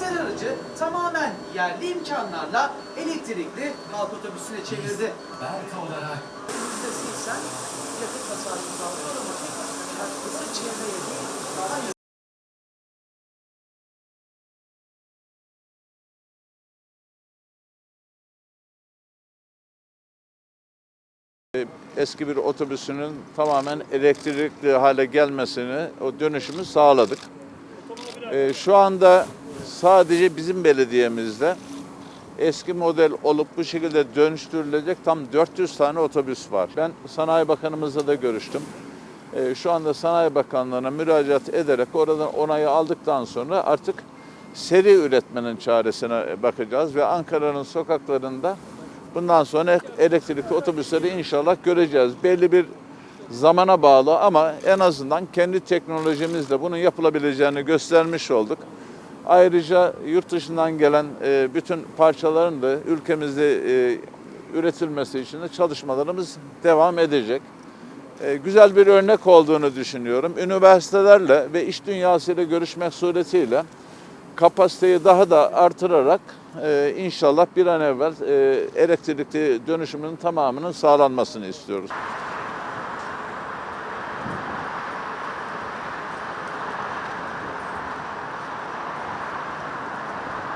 özel aracı tamamen yerli imkanlarla elektrikli halk otobüsüne çevirdi. Berk olarak %80 yakıt tasarrufundan otomatik katkısı çevreye değil daha eski bir otobüsünün tamamen elektrikli hale gelmesini, o dönüşümü sağladık. Ee, şu anda sadece bizim belediyemizde eski model olup bu şekilde dönüştürülecek tam 400 tane otobüs var. Ben Sanayi Bakanımızla da görüştüm. Ee, şu anda Sanayi Bakanlığı'na müracaat ederek oradan onayı aldıktan sonra artık seri üretmenin çaresine bakacağız ve Ankara'nın sokaklarında bundan sonra elektrikli otobüsleri inşallah göreceğiz. Belli bir zamana bağlı ama en azından kendi teknolojimizle bunun yapılabileceğini göstermiş olduk. Ayrıca yurt dışından gelen e, bütün parçaların da ülkemizde e, üretilmesi için de çalışmalarımız devam edecek. E, güzel bir örnek olduğunu düşünüyorum. Üniversitelerle ve iş dünyasıyla görüşmek suretiyle kapasiteyi daha da artırarak inşallah bir an evvel elektrikli dönüşümün tamamının sağlanmasını istiyoruz.